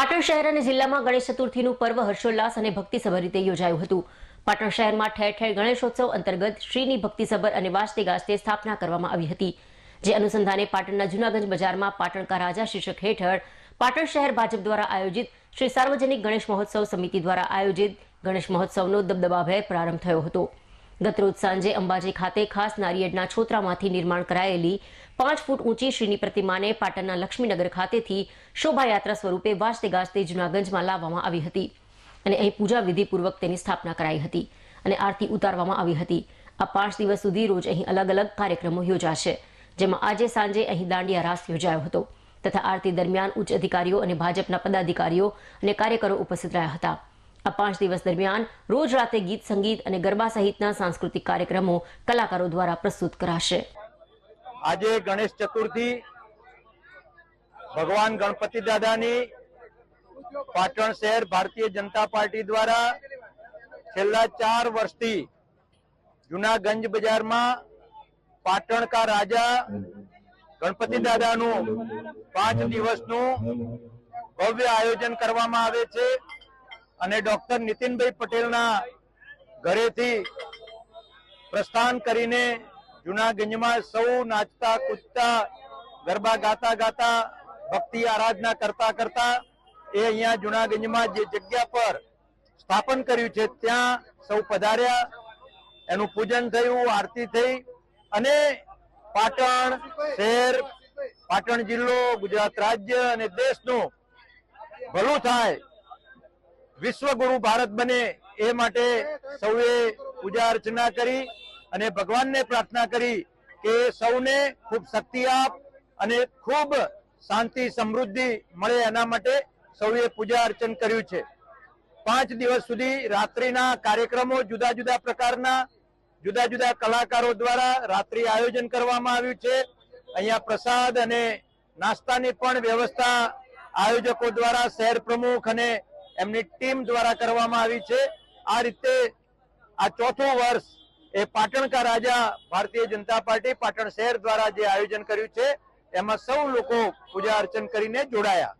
પાટણ શહેર અને જિલ્લામાં ગણેશ ચતુર્થીનું પર્વ હર્ષોલ્લાસ અને ભક્તિસભર રીતે યોજાયું હતું. પાટણ શહેરમાં ઠેર ઠેર ગણેશોત્સવ અંતર્ગત શ્રીની ભક્તિસભર અને વાજતે ગાજતે સ્થાપના કરવામાં આવી હતી. જે અનુસંધાને પાટણના જૂનાગંજ બજારમાં પાટણ કા રાજા શીર્ષક હેઠળ પાટણ શહેર ભાજપ દ્વારા આયોજિત શ્રી સાર્વજનિક ગણેશ મહોત્સવ સમિતિ દ્વારા આયોજિત ગણેશ મહોત્સવનો દબદબાભેર પ્રારંભ થયો હતો. ગતરોજ સાંજે અંબાજી ખાતે ખાસ નારિયેળના છોતરામાંથી નિર્માણ કરાયેલી પાંચ ફૂટ ઊંચી શ્રીની પ્રતિમાને પાટણના લક્ષ્મીનગર ખાતેથી શોભાયાત્રા સ્વરૂપે વાજતે ગાજતે જૂનાગંજમાં લાવવામાં આવી હતી. અને અહીં પૂજા વિધિપૂર્વક તેની સ્થાપના કરાઈ હતી અને આરતી ઉતારવામાં આવી હતી. આ પાંચ દિવસ સુધી રોજ અહીં અલગ અલગ કાર્યક્રમો યોજાશે, જેમાં આજે સાંજે અહીં દાંડિયા રાસ યોજાયો હતો, તથા આરતી દરમિયાન ઉચ્ચ અધિકારીઓ અને ભાજપના પદાધિકારીઓ અને કાર્યકરો ઉપસ્થિત રહ્યા હતા. આ પાંચ દિવસ દરમિયાન રોજ રાતે ગીત, સંગીત અને ગરબા સહિતના સાંસ્કૃતિક કાર્યક્રમો કલાકારો દ્વારા પ્રસ્તુત કરાશે. આજે ગણેશ ચતુર્થી ભગવાન ગણપતિ દાદાની પાટણ શહેર ભારતીય જનતા પાર્ટી દ્વારા છેલ્લા ચાર વર્ષથી જુનાગંજ બજારમાં પાટણ કા રાજા ગણપતિ દાદાનું પાંચ દિવસનું ભવ્ય આયોજન કરવામાં આવે છે. અને ડોક્ટર નીતિનભાઈ પટેલના ઘરેથી પ્રસ્થાન કરીને જુનાગંજમાં સૌ નાચતા, કૂદતા, ગરબા ગાતા ગાતા, ભક્તિ આરાધના કરતા કરતા એ અહીંયા જુનાગંજમાં જે જગ્યા પર સ્થાપન કર્યું છે, ત્યાં સૌ પધાર્યા. એનું પૂજન થયું, આરતી થઈ અને પાટણ શહેર, પાટણ જિલ્લો, ગુજરાત રાજ્ય અને દેશનું ભલું થાય. વિશ્વગુરુ ભારત બને એ માટે સૌએ પૂજા અર્ચના કરી અને ભગવાનને પ્રાર્થના કરી કે સૌને ખૂબ શક્તિ આપ અને ખૂબ શાંતિ, સમૃદ્ધિ મળે એના માટે સૌએ પૂજા અર્ચન કર્યું છે. પાંચ દિવસ સુધી રાત્રિના કાર્યક્રમો જુદા જુદા પ્રકારના, જુદા જુદા કલાકારો દ્વારા રાત્રિ આયોજન કરવામાં આવ્યું છે. અહીંયા પ્રસાદ અને નાસ્તાની પણ વ્યવસ્થા આયોજકો દ્વારા શહેર પ્રમુખ અને એમની ટીમ દ્વારા કરવામાં આવી છે. આ રીતે આ ચોથું વર્ષ એ પાટણ કા રાજા ભારતીય જનતા પાર્ટી પાટણ શહેર દ્વારા જે આયોજન કર્યું છે, એમાં સૌ લોકો પૂજા અર્ચન કરીને જોડાયા.